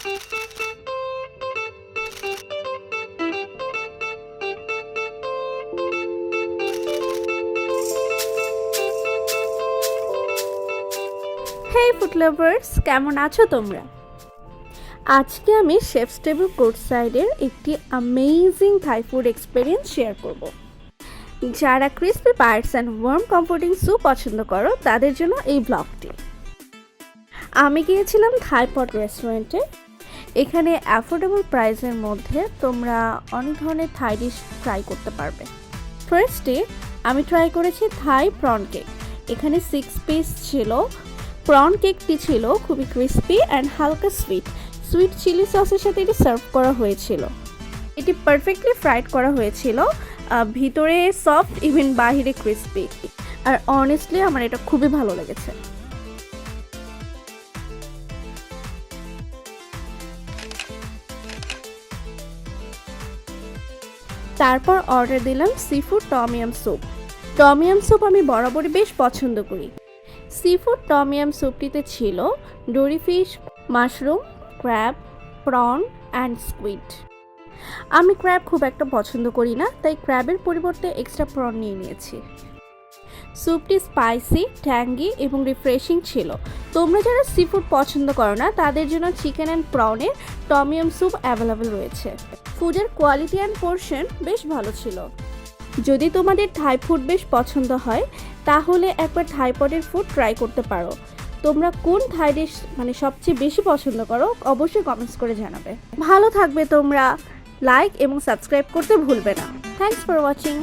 হেই food lovers কেমন আছো তোমরা? আজকে আমি শেফস টেবিল কোর্ট সাইডের একটি amazing Thai food experience share করব। যারা crispy parts and warm comforting soup পছন্দ করো, তাদের জন্য এই ব্লগটি আমি গিয়েছিলাম থাইপট রেস্টুরেন্টে এখানে অ্যাফোর্ডেবল প্রাইসের মধ্যে তোমরা অনেক ধরনের থাই ডিশ ট্রাই করতে পারবে। ফার্স্টে আমি ট্রাই করেছি থাই প্রন কেক এখানে সিক্স পিস ছিল। প্রন কেকটি ছিল খুবই ক্রিস্পি অ্যান্ড হালকা সুইট সুইট চিলি সসের সাথে এটি সার্ভ করা হয়েছিল। এটি পারফেক্টলি ফ্রাইড করা হয়েছিল। ভিতরে সফট ইভেন বাহিরে ক্রিস্পি আর অনেস্টলি আমার এটা খুবই ভালো লেগেছে। তারপর অর্ডার দিলাম seafood tom yum soup tom yum soup আমি বরাবরই বেশ পছন্দ করি। সি ফুড টমিয়াম স্যুপটিতে ছিল dory fish mushroom crab prawn and squid আমি ক্র্যাব খুব একটা পছন্দ করি না, তাই ক্র্যাবের পরিবর্তে এক্সট্রা প্রন নিয়ে নিয়েছি। স্যুপটি স্পাইসি, ট্যাঙ্গি এবং রিফ্রেশিং ছিল। তোমরা যারা সি ফুড পছন্দ করো না, তাদের জন্য চিকেন অ্যান্ড প্রনের টমিয়াম স্যুপ অ্যাভেলেবেল রয়েছে। ফুডের কোয়ালিটি অ্যান্ড পোর্শন বেশ ভালো ছিল। যদি তোমাদের থাই ফুড বেশ পছন্দ হয়, তাহলে একবার থাইপডের ফুড ট্রাই করতে পারো। তোমরা কোন থাই ডিশ মানে সবচেয়ে বেশি পছন্দ করো, অবশ্যই কমেন্টস করে জানাবে। ভালো থাকবে তোমরা। লাইক এবং সাবস্ক্রাইব করতে ভুলবে না। Thanks for watching